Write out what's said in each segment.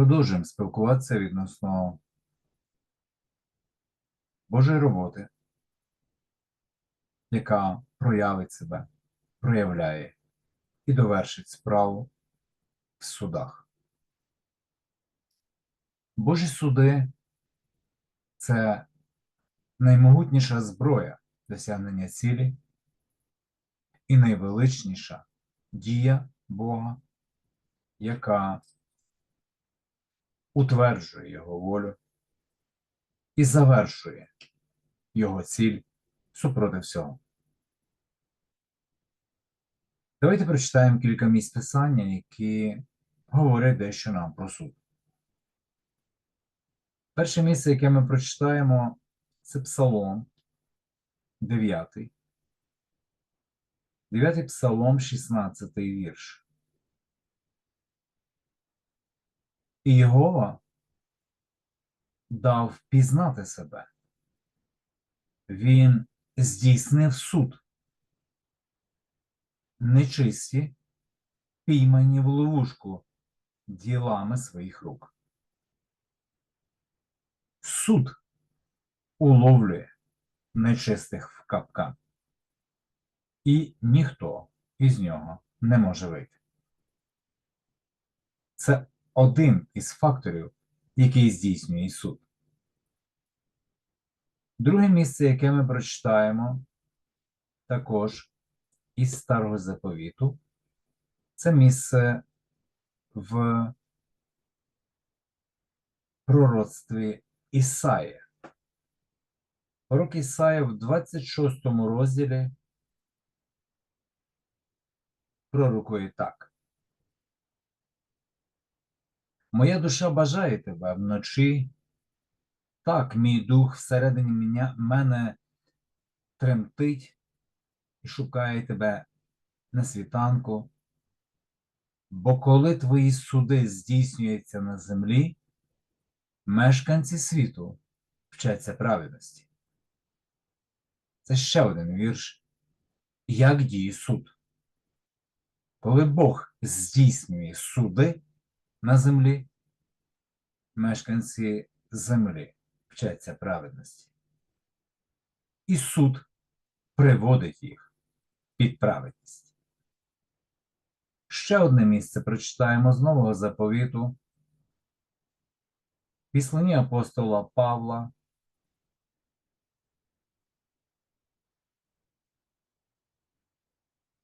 Продовжуємо спілкуватися відносно Божої роботи, яка проявить себе, проявляє і довершить справу в судах. Божі суди це наймогутніша зброя досягнення цілі і найвеличніша дія Бога, яка утверджує Його волю і завершує Його ціль супроти всього. Давайте прочитаємо кілька місць писання, які говорять дещо нам про суд. Перше місце, яке ми прочитаємо, це Псалом 9. 9 Псалом, 16 вірш. І Єгова дав пізнати себе. Він здійснив суд. Нечисті, піймані в ловушку ділами своїх рук. Суд уловлює нечистих в капкан, і ніхто із нього не може вийти. Це один із факторів, який здійснює суд. Друге місце, яке ми прочитаємо, також із Старого Заповіту, це місце в пророцтві Ісаї. Пророк Ісаї в 26 розділі пророкує так. Моя душа бажає тебе вночі. Так, мій дух всередині мене, мене тремтить і шукає тебе на світанку. Бо коли твої суди здійснюються на землі, мешканці світу вчаться праведності. Це ще один вірш. Як діє суд? Коли Бог здійснює суди на землі, мешканці землі вчаться праведності. І суд приводить їх під праведність. Ще одне місце прочитаємо з нового заповіту. Післані апостола Павла.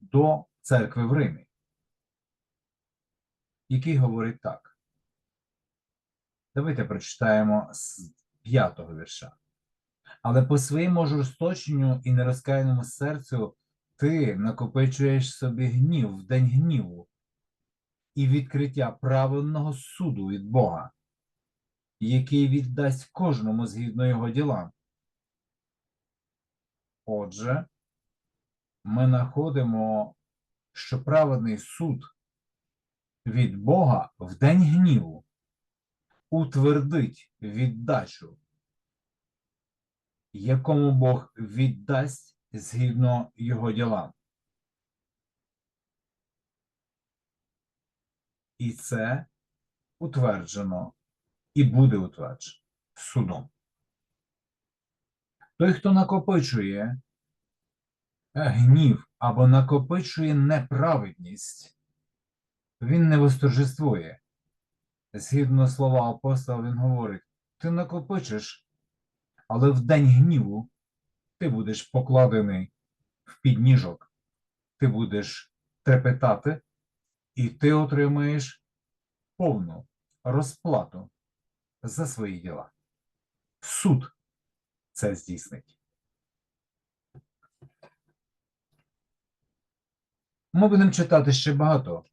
До церкви в Римі, який говорить так. Давайте прочитаємо з п'ятого вірша. Але по своєму жорсточенню і нерозкаяному серцю ти накопичуєш собі гнів в день гніву і відкриття праведного суду від Бога, який віддасть кожному згідно його ділам. Отже, ми знаходимо, що праведний суд від Бога в день гніву утвердить віддачу, якому Бог віддасть згідно його ділам. І це утверджено і буде утверджено судом. Той, хто накопичує гнів або накопичує неправедність, він не восторжествує. Згідно слова апостола, він говорить: ти накопичиш, але в день гніву ти будеш покладений в підніжок, ти будеш трепетати, і ти отримаєш повну розплату за свої діла. Суд це здійснить. Ми будемо читати ще багато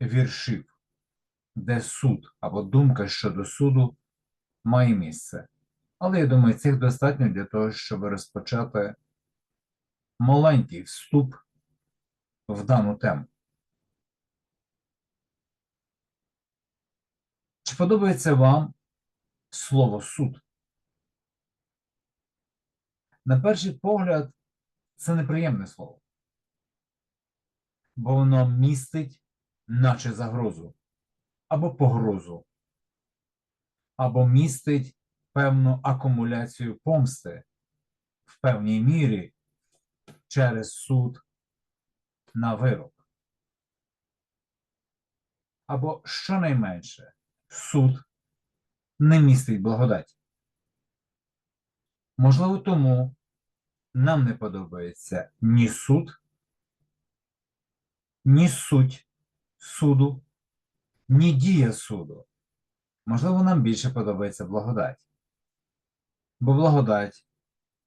віршів, де суд або думка щодо суду має місце. Але я думаю, цих достатньо для того, щоб розпочати маленький вступ в дану тему. Чи подобається вам слово суд? На перший погляд, це неприємне слово, бо воно містить, наче загрозу або погрозу або містить певну акумуляцію помсти в певній мірі через суд на вирок. Або щонайменше суд не містить благодать. Можливо, тому нам не подобається ні суд, ні суть суду, ні дія суду. Можливо, нам більше подобається благодать. Бо благодать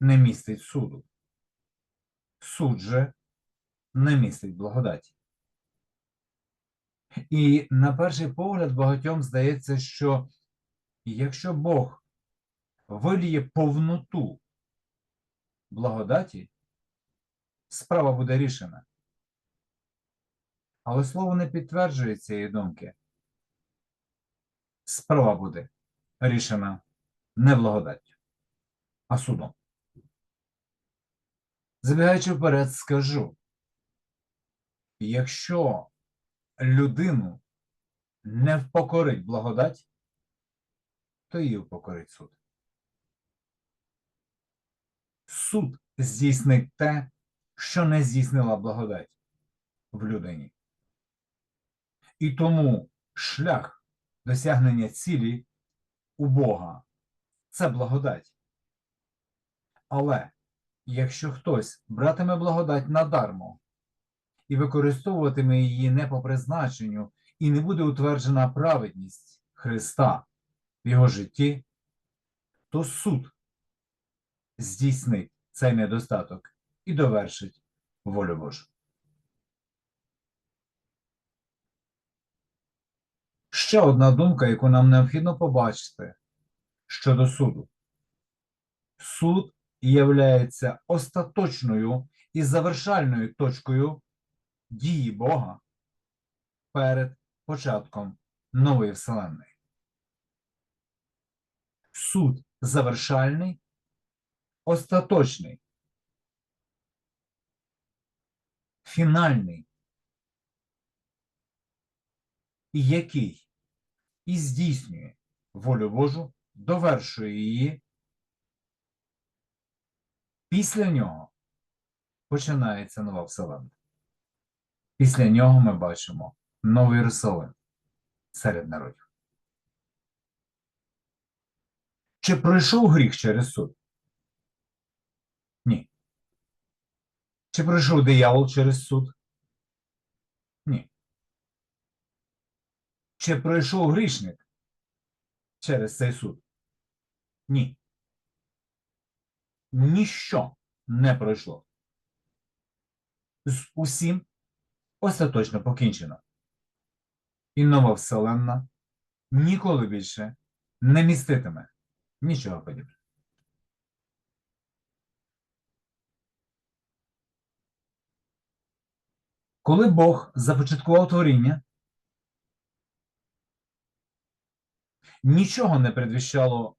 не містить суду. Суд же не містить благодать. І на перший погляд багатьом здається, що якщо Бог виліє повноту благодаті, справа буде рішена. Але слово не підтверджує цієї думки. Справа буде рішена не благодаттю, а судом. Забігаючи вперед, скажу, якщо людину не впокорить благодать, то її впокорить суд. Суд здійснить те, що не здійснила благодать в людині. І тому шлях досягнення цілі у Бога це благодать. Але якщо хтось братиме благодать надармо і використовуватиме її не по призначенню, і не буде утверджена праведність Христа в його житті, то суд здійснить цей недостаток і довершить волю Божу. Ще одна думка, яку нам необхідно побачити щодо суду. Суд являється остаточною і завершальною точкою дії Бога перед початком нової Вселенної. Суд завершальний, остаточний, фінальний, і який і здійснює волю Божу, довершує її. Після нього починається нова Вселенна. Після нього ми бачимо новий Єрусалим серед народів. Чи пройшов гріх через суд? Ні. Чи пройшов диявол через суд? Ні. Чи пройшов грішник через цей суд? Ні. Ніщо не пройшло. З усім остаточно покінчено. І нова вселенна ніколи більше не міститиме нічого подібного. Коли Бог започаткував творіння, нічого не предвіщало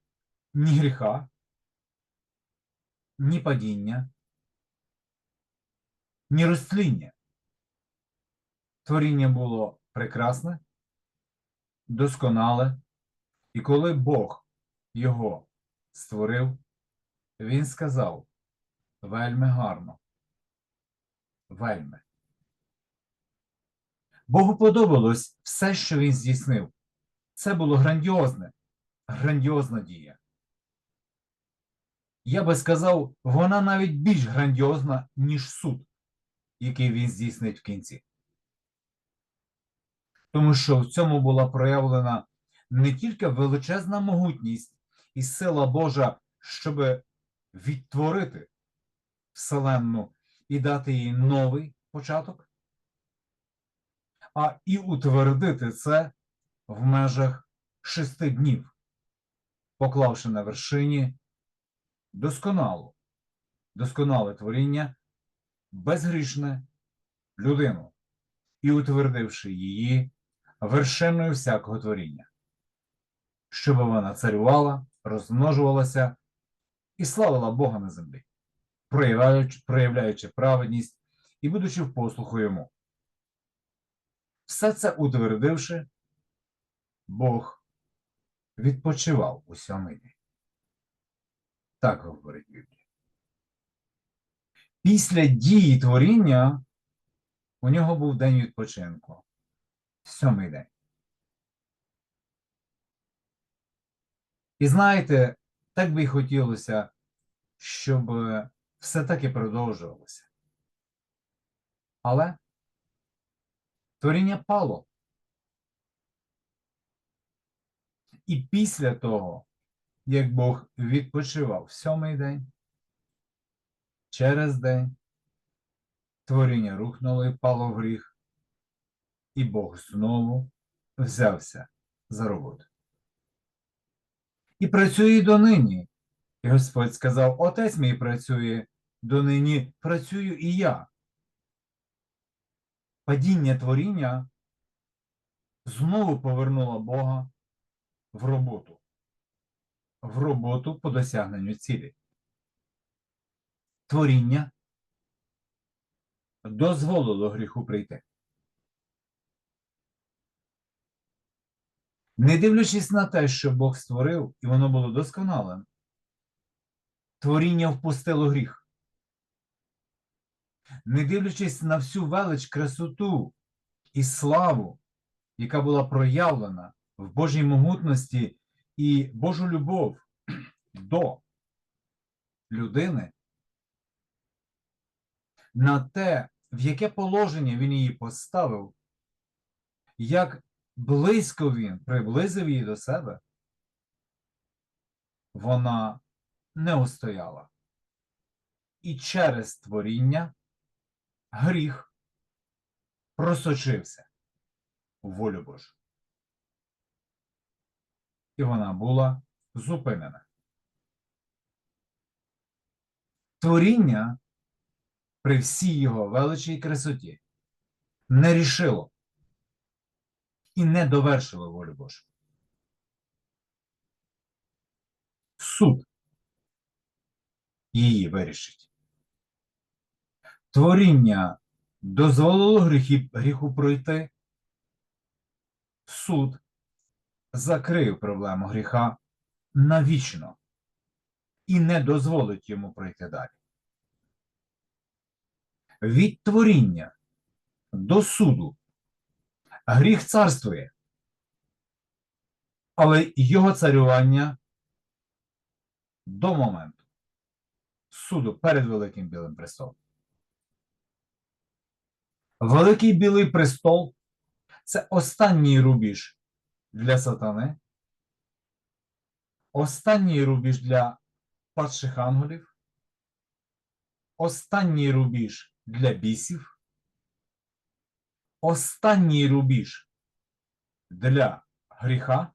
ні гріха, ні падіння, ні розтління. Творіння було прекрасне, досконале, і коли Бог його створив, він сказав вельми гарно, вельми. Богу подобалось все, що він здійснив. Це було грандіозне, грандіозна дія. Я би сказав, вона навіть більш грандіозна, ніж суд, який він здійснить в кінці. Тому що в цьому була проявлена не тільки величезна могутність і сила Божа, щоб відтворити Вселенну і дати їй новий початок, а і утвердити це в межах шести днів, поклавши на вершині досконалу, досконале творіння, безгрішне людину і утвердивши її вершиною всякого творіння, щоб вона царювала, розмножувалася і славила Бога на землі, проявляючи, проявляючи праведність і будучи в послуху йому. Все це утвердивши, Бог відпочивав у день. Так говорить Біблія. Після дії творіння у нього був день відпочинку. Сьомий день. І знаєте, так би й хотілося, щоб все так і продовжувалося. Але творіння пало. І після того, як Бог відпочивав сьомий день, через день творіння рухнуло і впало в гріх, і Бог знову взявся за роботу. І працює і донині. І Господь сказав: Отець мій працює донині, працюю і я. Падіння творіння знову повернуло Бога в роботу, в роботу по досягненню цілі. Творіння дозволило гріху прийти. Не дивлячись на те, що Бог створив, і воно було досконалим, творіння впустило гріх. Не дивлячись на всю велич, красоту і славу, яка була проявлена в Божій могутності і Божу любов до людини, на те, в яке положення він її поставив, як близько він приблизив її до себе, вона не устояла. І через творіння гріх просочився у волю Божу. І вона була зупинена. Творіння при всій його величі і красоті не рішило і не довершило волю Божу. Суд її вирішить. Творіння дозволило гріху пройти. Суд закрив проблему гріха навічно і не дозволить йому пройти далі. Від творіння до суду гріх царствує, але його царювання до моменту суду перед Великим Білим престолом. Великий Білий престол це останній рубіж для сатани, останній рубіж для падших ангелів, останній рубіж для бісів, останній рубіж для гріха,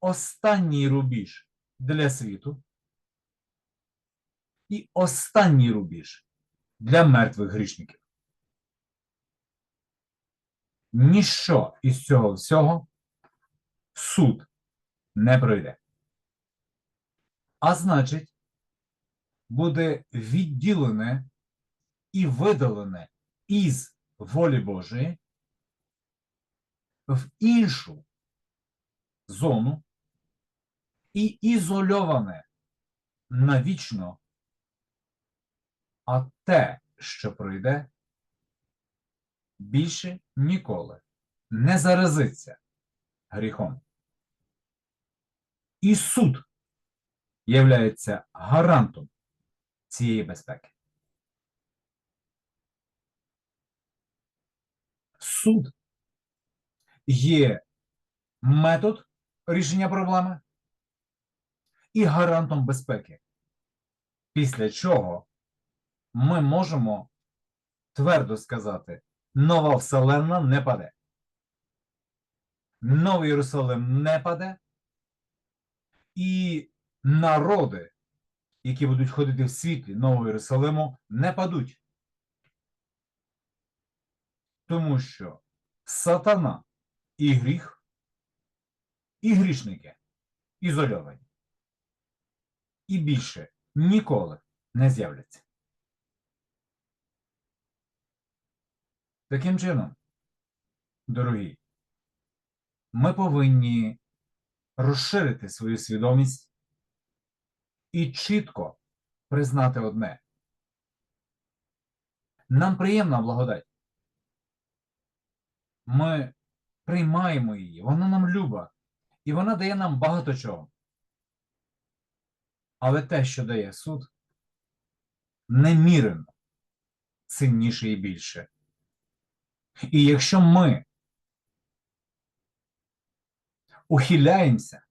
останній рубіж для світу. І останній рубіж для мертвих грішників. Ніщо із цього всього суд не пройде. А значить, буде відділене і видалене із волі Божої в іншу зону і ізольоване навічно, а те, що пройде, більше ніколи не заразиться гріхом. І суд являється гарантом цієї безпеки. Суд є метод рішення проблеми і гарантом безпеки, після чого ми можемо твердо сказати, нова Вселенна не паде. Новий Єрусалим не паде, і народи, які будуть ходити в світлі Нового Єрусалиму, не падуть. Тому що сатана і гріх, і грішники ізольовані. І більше ніколи не з'являться. Таким чином, дорогі, ми повинні розширити свою свідомість і чітко признати одне. Нам приємна благодать. Ми приймаємо її, вона нам люба, і вона дає нам багато чого. Але те, що дає суд, немірено цінніше і більше. І якщо ми ухиляємося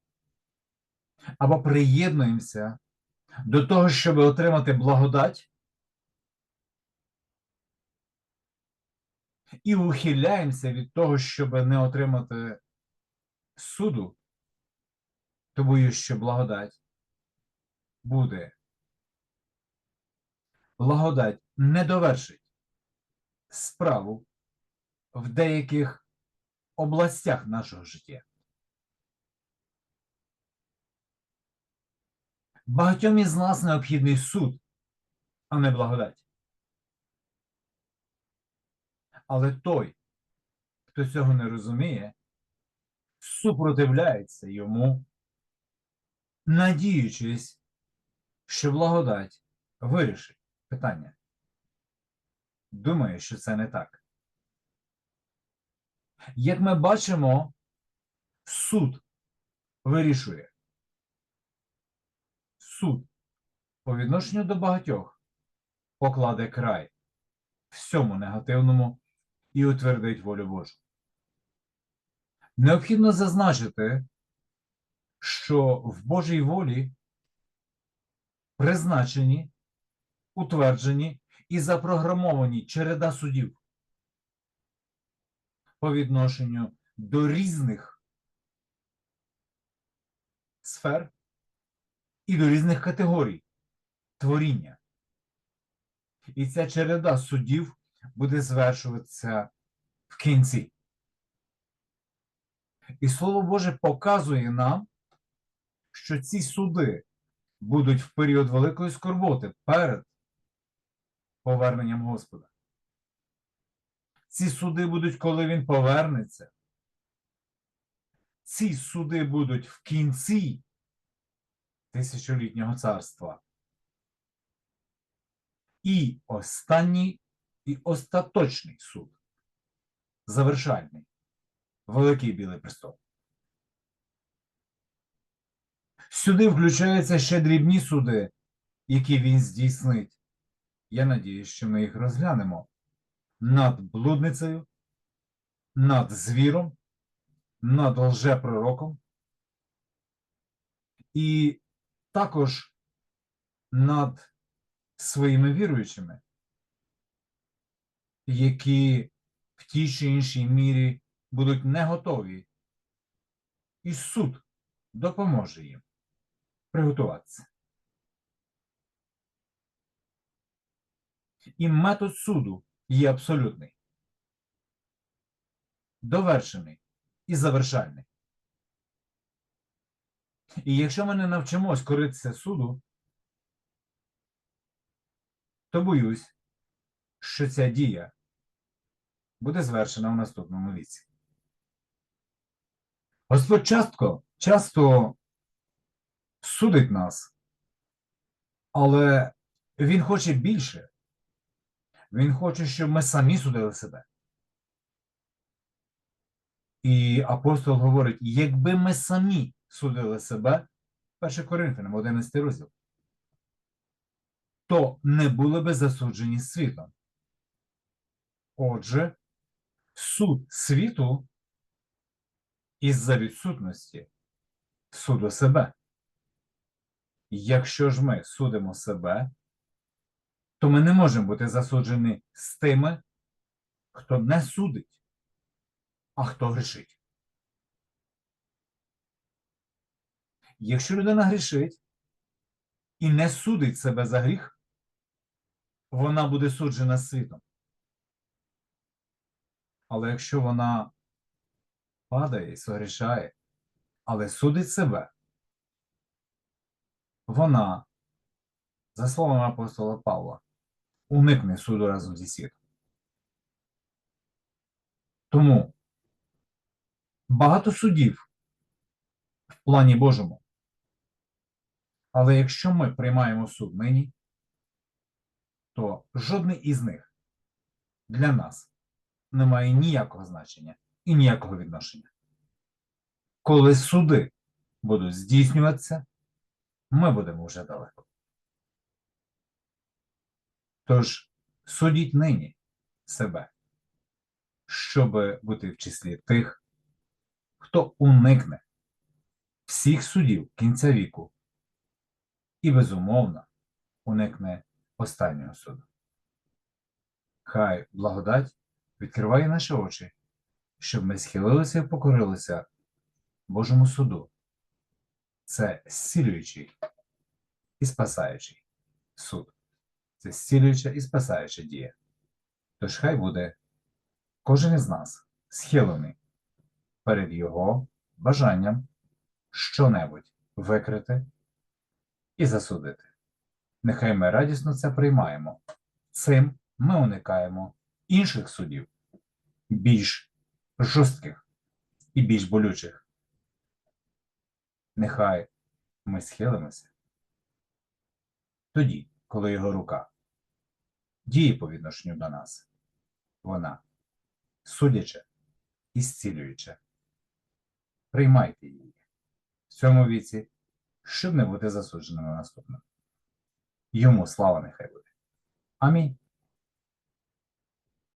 або приєднуємося до того, щоб отримати благодать, і ухиляємося від того, щоб не отримати суду, то боюсь, що благодать буде. Благодать не довершить справу в деяких областях нашого життя. Багатьом із нас необхідний суд, а не благодать. Але той, хто цього не розуміє, супротивляється йому, надіючись, що благодать вирішить питання. Думаю, що це не так. Як ми бачимо, суд вирішує. Суд по відношенню до багатьох покладе край всьому негативному і утвердить волю Божу. Необхідно зазначити, що в Божій волі призначені, утверджені і запрограмовані череда судів по відношенню до різних сфер і до різних категорій творіння. І ця череда судів буде звершуватися в кінці. І Слово Боже показує нам, що ці суди будуть в період великої скорботи перед поверненням Господа. Ці суди будуть, коли Він повернеться. Ці суди будуть в кінці тисячолітнього царства. І останній і остаточний суд. Завершальний. Великий білий престол. Сюди включаються ще дрібні суди, які він здійснить. Я надіюсь, що ми їх розглянемо над блудницею, над звіром, над лжепророком і також над своїми віруючими, які в тій чи іншій мірі будуть не готові, і суд допоможе їм приготуватися. І метод суду є абсолютний, довершений і завершальний. І якщо ми не навчимось коритися суду, то боюсь, що ця дія буде звершена в наступному віці. Господь часто, часто судить нас, але Він хоче більше. Він хоче, щоб ми самі судили себе. І апостол говорить: якби ми самі судили себе, 1 Коринфянам, 11 розділ, то не були би засуджені світом. Отже, суд світу із-за відсутності суду себе. Якщо ж ми судимо себе, то ми не можемо бути засуджені з тими, хто не судить, а хто грішить. Якщо людина грішить і не судить себе за гріх, вона буде суджена світом. Але якщо вона падає і согрішає, але судить себе, вона, за словами апостола Павла, уникне суду разом зі світом. Тому багато судів в плані Божому. Але якщо ми приймаємо суд нині, то жодний із них для нас не має ніякого значення і ніякого відношення. Коли суди будуть здійснюватися, ми будемо вже далеко. Тож судіть нині себе, щоб бути в числі тих, хто уникне всіх судів кінця віку і, безумовно, уникне останнього суду. Хай благодать відкриває наші очі, щоб ми схилилися і покорилися Божому суду. Це зцілюючий і спасаючий суд. Це зцілююча і спасаюча дія. Тож хай буде кожен із нас схилений перед Його бажанням щонебудь викрити і засудити. Нехай ми радісно це приймаємо. Цим ми уникаємо інших судів, більш жорстких і більш болючих. Нехай ми схилимося тоді, коли його рука діє по відношенню до нас, вона судяча і зцілююча. Приймайте її в цьому віці, щоб не бути засудженим на наступному. Йому слава нехай буде. Амінь.